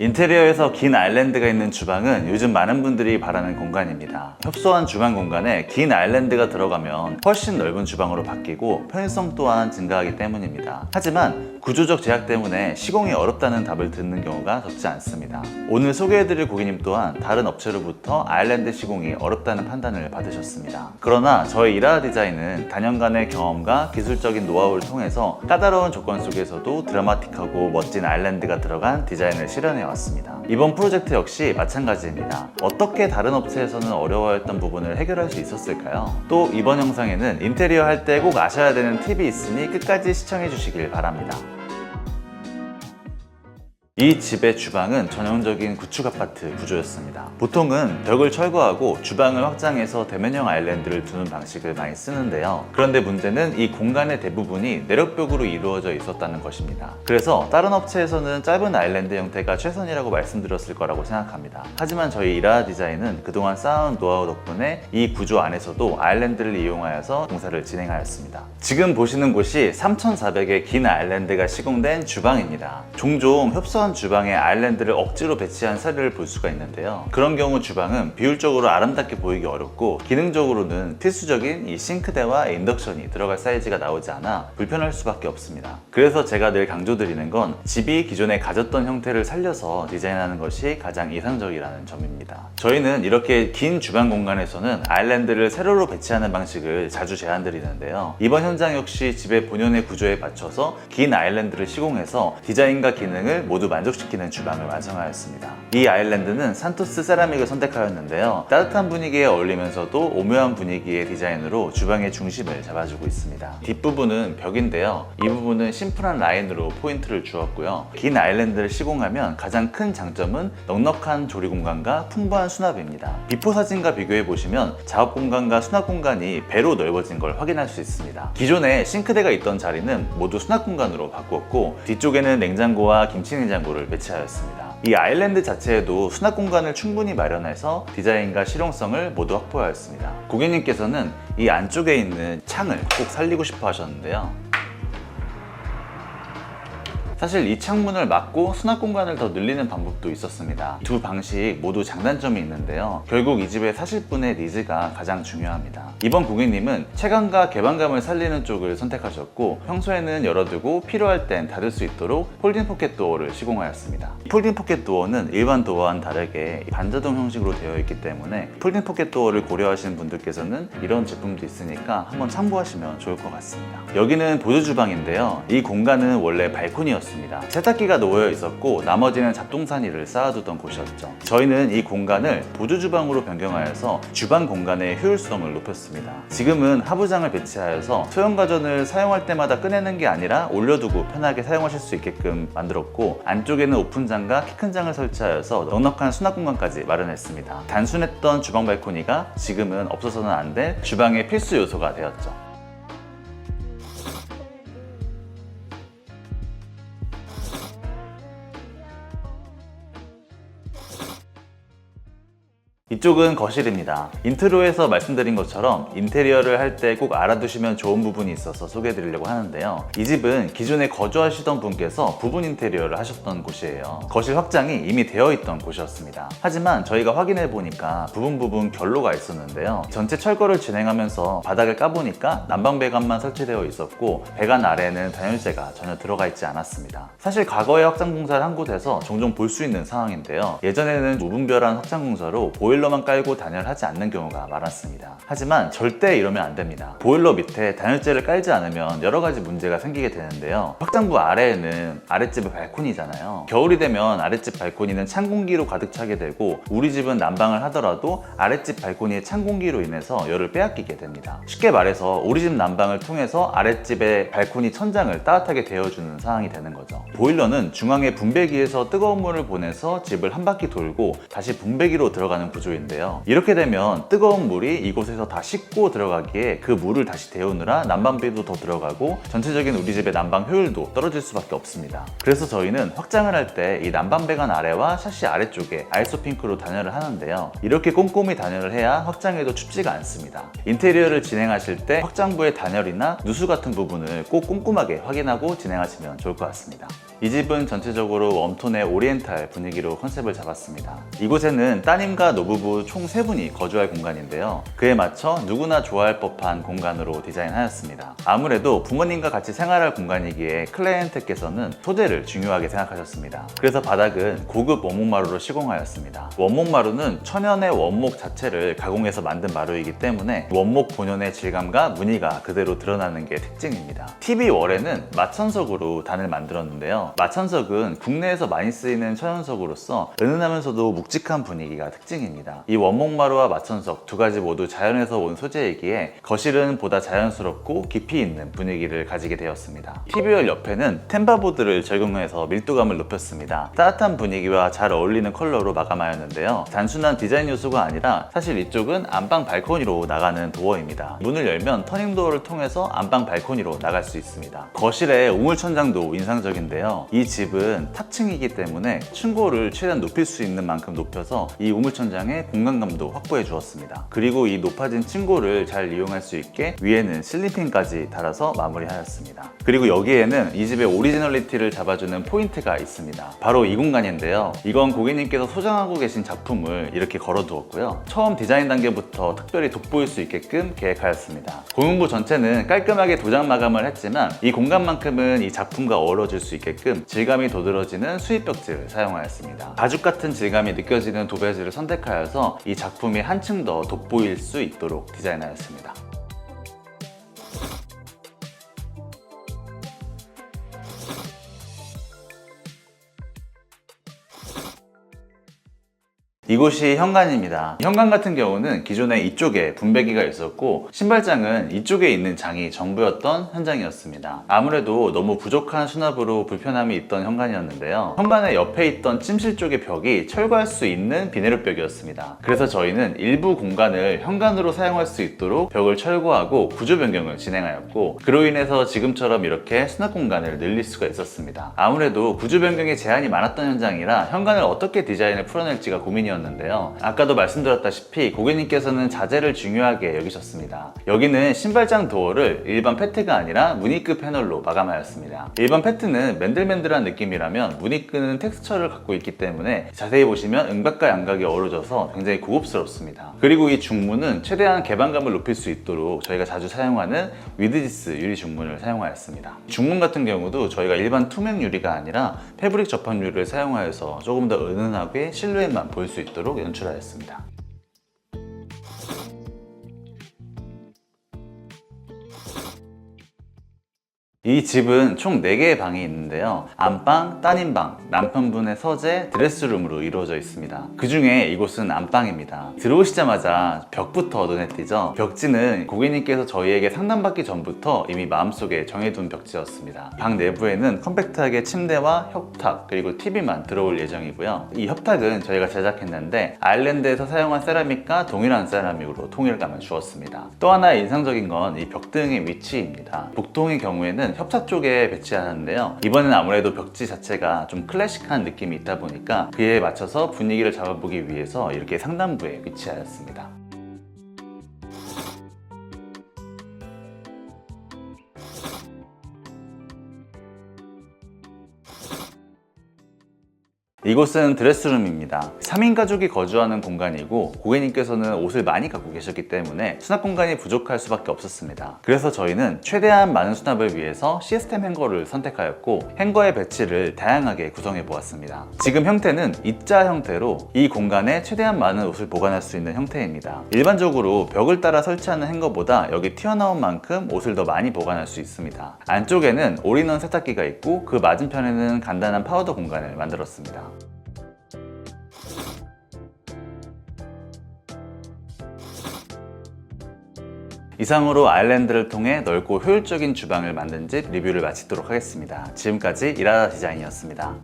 인테리어에서 긴 아일랜드가 있는 주방은 요즘 많은 분들이 바라는 공간입니다. 협소한 주방 공간에 긴 아일랜드가 들어가면 훨씬 넓은 주방으로 바뀌고 편의성 또한 증가하기 때문입니다. 하지만 구조적 제약 때문에 시공이 어렵다는 답을 듣는 경우가 적지 않습니다. 오늘 소개해드릴 고객님 또한 다른 업체로부터 아일랜드 시공이 어렵다는 판단을 받으셨습니다. 그러나 저희 이라 디자인은 단연간의 경험과 기술적인 노하우를 통해서 까다로운 조건 속에서도 드라마틱하고 멋진 아일랜드가 들어간 디자인을 실현해 왔습니다. 이번 프로젝트 역시 마찬가지입니다. 어떻게 다른 업체에서는 어려워했던 부분을 해결할 수 있었을까요? 또 이번 영상에는 인테리어 할 때 꼭 아셔야 되는 팁이 있으니 끝까지 시청해 주시길 바랍니다. 이 집의 주방은 전형적인 구축 아파트 구조였습니다. 보통은 벽을 철거하고 주방을 확장해서 대면형 아일랜드를 두는 방식을 많이 쓰는데요. 그런데 문제는 이 공간의 대부분이 내력벽으로 이루어져 있었다는 것입니다. 그래서 다른 업체에서는 짧은 아일랜드 형태가 최선이라고 말씀드렸을 거라고 생각합니다. 하지만 저희 이라 디자인은 그동안 쌓아온 노하우 덕분에 이 구조 안에서도 아일랜드를 이용하여서 공사를 진행하였습니다. 지금 보시는 곳이 3,400의 긴 아일랜드가 시공된 주방입니다. 종종 협소한 주방에 아일랜드를 억지로 배치한 사례를 볼 수가 있는데요. 그런 경우 주방은 비율적으로 아름답게 보이기 어렵고 기능적으로는 필수적인 이 싱크대와 인덕션이 들어갈 사이즈가 나오지 않아 불편할 수밖에 없습니다. 그래서 제가 늘 강조드리는 건 집이 기존에 가졌던 형태를 살려서 디자인하는 것이 가장 이상적이라는 점입니다. 저희는 이렇게 긴 주방 공간에서는 아일랜드를 세로로 배치하는 방식을 자주 제안드리는데요. 이번 현장 역시 집의 본연의 구조에 맞춰서 긴 아일랜드를 시공해서 디자인과 기능을 모두 만 족시키는 주방을 완성하였습니다. 이 아일랜드는 산토스 세라믹을 선택하였는데요. 따뜻한 분위기에 어울리면서도 오묘한 분위기의 디자인으로 주방의 중심을 잡아주고 있습니다. 뒷부분은 벽인데요. 이 부분은 심플한 라인으로 포인트를 주었고요. 긴 아일랜드를 시공하면 가장 큰 장점은 넉넉한 조리 공간과 풍부한 수납입니다. 비포 사진과 비교해 보시면 작업 공간과 수납 공간이 배로 넓어진 걸 확인할 수 있습니다. 기존에 싱크대가 있던 자리는 모두 수납 공간으로 바꾸었고 뒤쪽에는 냉장고와 김치 냉장고 를 배치하였습니다. 이 아일랜드 자체에도 수납 공간을 충분히 마련해서 디자인과 실용성을 모두 확보하였습니다. 고객님께서는 이 안쪽에 있는 창을 꼭 살리고 싶어 하셨는데요. 사실 이 창문을 막고 수납 공간을 더 늘리는 방법도 있었습니다. 두 방식 모두 장단점이 있는데요. 결국 이 집에 사실 분의 니즈가 가장 중요합니다. 이번 고객님은 체감과 개방감을 살리는 쪽을 선택하셨고 평소에는 열어두고 필요할 땐 닫을 수 있도록 폴딩 포켓 도어를 시공하였습니다. 이 폴딩 포켓 도어는 일반 도어와는 다르게 반자동 형식으로 되어 있기 때문에 폴딩 포켓 도어를 고려하시는 분들께서는 이런 제품도 있으니까 한번 참고하시면 좋을 것 같습니다. 여기는 보조 주방인데요. 이 공간은 원래 발코니였습니다. 세탁기가 놓여 있었고 나머지는 잡동사니를 쌓아두던 곳이었죠. 저희는 이 공간을 보조 주방으로 변경하여서 주방 공간의 효율성을 높였습니다. 지금은 하부장을 배치하여서 소형 가전을 사용할 때마다 꺼내는 게 아니라 올려두고 편하게 사용하실 수 있게끔 만들었고 안쪽에는 오픈장과 키 큰 장을 설치하여서 넉넉한 수납 공간까지 마련했습니다. 단순했던 주방 발코니가 지금은 없어서는 안 될 주방의 필수 요소가 되었죠. 이쪽은 거실입니다. 인트로에서 말씀드린 것처럼 인테리어를 할 때 꼭 알아두시면 좋은 부분이 있어서 소개해 드리려고 하는데요. 이 집은 기존에 거주하시던 분께서 부분 인테리어를 하셨던 곳이에요. 거실 확장이 이미 되어 있던 곳이었습니다. 하지만 저희가 확인해 보니까 부분 부분 결로가 있었는데요. 전체 철거를 진행하면서 바닥을 까보니까 난방 배관만 설치되어 있었고 배관 아래에는 단열재가 전혀 들어가 있지 않았습니다. 사실 과거에 확장 공사를 한 곳에서 종종 볼 수 있는 상황인데요. 예전에는 무분별한 확장 공사로 보일러만 깔고 단열하지 않는 경우가 많았습니다. 하지만 절대 이러면 안 됩니다. 보일러 밑에 단열재를 깔지 않으면 여러 가지 문제가 생기게 되는데요. 확장부 아래에는 아랫집의 발코니잖아요. 겨울이 되면 아랫집 발코니는 찬 공기로 가득 차게 되고 우리 집은 난방을 하더라도 아랫집 발코니의 찬 공기로 인해서 열을 빼앗기게 됩니다. 쉽게 말해서 우리 집 난방을 통해서 아랫집의 발코니 천장을 따뜻하게 데워주는 상황이 되는 거죠. 보일러는 중앙에 분배기에서 뜨거운 물을 보내서 집을 한 바퀴 돌고 다시 분배기로 들어가는 구조인 데요. 이렇게 되면 뜨거운 물이 이곳에서 다 식고 들어가기에 그 물을 다시 데우느라 난방비도 더 들어가고 전체적인 우리 집의 난방 효율도 떨어질 수밖에 없습니다. 그래서 저희는 확장을 할 때 이 난방 배관 아래와 샤시 아래쪽에 아이소핑크로 단열을 하는데요. 이렇게 꼼꼼히 단열을 해야 확장에도 춥지가 않습니다. 인테리어를 진행하실 때 확장부의 단열이나 누수 같은 부분을 꼭 꼼꼼하게 확인하고 진행하시면 좋을 것 같습니다. 이 집은 전체적으로 웜톤의 오리엔탈 분위기로 컨셉을 잡았습니다. 이곳에는 따님과 노부부 총 3분이 거주할 공간인데요. 그에 맞춰 누구나 좋아할 법한 공간으로 디자인하였습니다. 아무래도 부모님과 같이 생활할 공간이기에 클라이언트께서는 소재를 중요하게 생각하셨습니다. 그래서 바닥은 고급 원목마루로 시공하였습니다. 원목마루는 천연의 원목 자체를 가공해서 만든 마루이기 때문에 원목 본연의 질감과 무늬가 그대로 드러나는 게 특징입니다. TV 월에는 마천석으로 단을 만들었는데요. 마천석은 국내에서 많이 쓰이는 천연석으로서 은은하면서도 묵직한 분위기가 특징입니다. 이 원목마루와 마천석 두 가지 모두 자연에서 온 소재이기에 거실은 보다 자연스럽고 깊이 있는 분위기를 가지게 되었습니다. TV월 옆에는 템바보드를 적용해서 밀도감을 높였습니다. 따뜻한 분위기와 잘 어울리는 컬러로 마감하였는데요. 단순한 디자인 요소가 아니라 사실 이쪽은 안방 발코니로 나가는 도어입니다. 문을 열면 터닝도어를 통해서 안방 발코니로 나갈 수 있습니다. 거실의 우물 천장도 인상적인데요. 이 집은 탑층이기 때문에 층고를 최대한 높일 수 있는 만큼 높여서 이 우물천장의 공간감도 확보해 주었습니다. 그리고 이 높아진 층고를 잘 이용할 수 있게 위에는 실리핀까지 달아서 마무리하였습니다. 그리고 여기에는 이 집의 오리지널리티를 잡아주는 포인트가 있습니다. 바로 이 공간인데요. 이건 고객님께서 소장하고 계신 작품을 이렇게 걸어두었고요. 처음 디자인 단계부터 특별히 돋보일 수 있게끔 계획하였습니다. 공용부 전체는 깔끔하게 도장 마감을 했지만 이 공간만큼은 이 작품과 어우러질 수 있게끔 질감이 도드러지는 수입 벽지를 사용하였습니다. 가죽 같은 질감이 느껴지는 도배지를 선택하여서 이 작품이 한층 더 돋보일 수 있도록 디자인하였습니다. 이곳이 현관입니다. 현관 같은 경우는 기존에 이쪽에 분배기가 있었고 신발장은 이쪽에 있는 장이 전부였던 현장이었습니다. 아무래도 너무 부족한 수납으로 불편함이 있던 현관이었는데요. 현관의 옆에 있던 침실 쪽의 벽이 철거할 수 있는 비닐로 벽이었습니다. 그래서 저희는 일부 공간을 현관으로 사용할 수 있도록 벽을 철거하고 구조 변경을 진행하였고 그로 인해서 지금처럼 이렇게 수납 공간을 늘릴 수가 있었습니다. 아무래도 구조 변경에 제한이 많았던 현장이라 현관을 어떻게 디자인을 풀어낼지가 고민이었는데 요. 아까도 말씀드렸다시피 고객님께서는 자재를 중요하게 여기셨습니다. 여기는 신발장 도어를 일반 페트가 아니라 무늬크 패널로 마감하였습니다. 일반 페트는 맨들맨들한 느낌이라면 무늬크는 텍스처를 갖고 있기 때문에 자세히 보시면 음각과 양각이 어우러져서 굉장히 고급스럽습니다. 그리고 이 중문은 최대한 개방감을 높일 수 있도록 저희가 자주 사용하는 위드지스 유리 중문을 사용하였습니다. 중문 같은 경우도 저희가 일반 투명 유리가 아니라 패브릭 접합 유리를 사용하여서 조금 더 은은하게 실루엣만 보일 수있 도록 연출하였습니다. 이 집은 총 4개의 방이 있는데요. 안방, 따님방, 남편분의 서재, 드레스룸으로 이루어져 있습니다. 그 중에 이곳은 안방입니다. 들어오시자마자 벽부터 눈에 띄죠. 벽지는 고객님께서 저희에게 상담받기 전부터 이미 마음속에 정해둔 벽지였습니다. 방 내부에는 컴팩트하게 침대와 협탁, 그리고 TV만 들어올 예정이고요. 이 협탁은 저희가 제작했는데 아일랜드에서 사용한 세라믹과 동일한 세라믹으로 통일감을 주었습니다. 또 하나 인상적인 건 이 벽등의 위치입니다. 복동의 경우에는 협탁 쪽에 배치하는데요. 이번엔 아무래도 벽지 자체가 좀 클래식한 느낌이 있다 보니까 그에 맞춰서 분위기를 잡아보기 위해서 이렇게 상단부에 위치하였습니다. 이곳은 드레스룸입니다. 3인 가족이 거주하는 공간이고 고객님께서는 옷을 많이 갖고 계셨기 때문에 수납 공간이 부족할 수밖에 없었습니다. 그래서 저희는 최대한 많은 수납을 위해서 시스템 행거를 선택하였고 행거의 배치를 다양하게 구성해 보았습니다. 지금 형태는 입자 형태로 이 공간에 최대한 많은 옷을 보관할 수 있는 형태입니다. 일반적으로 벽을 따라 설치하는 행거보다 여기 튀어나온 만큼 옷을 더 많이 보관할 수 있습니다. 안쪽에는 올인원 세탁기가 있고 그 맞은편에는 간단한 파우더 공간을 만들었습니다. 이상으로 아일랜드를 통해 넓고 효율적인 주방을 만든 집 리뷰를 마치도록 하겠습니다. 지금까지 이라다 디자인이었습니다.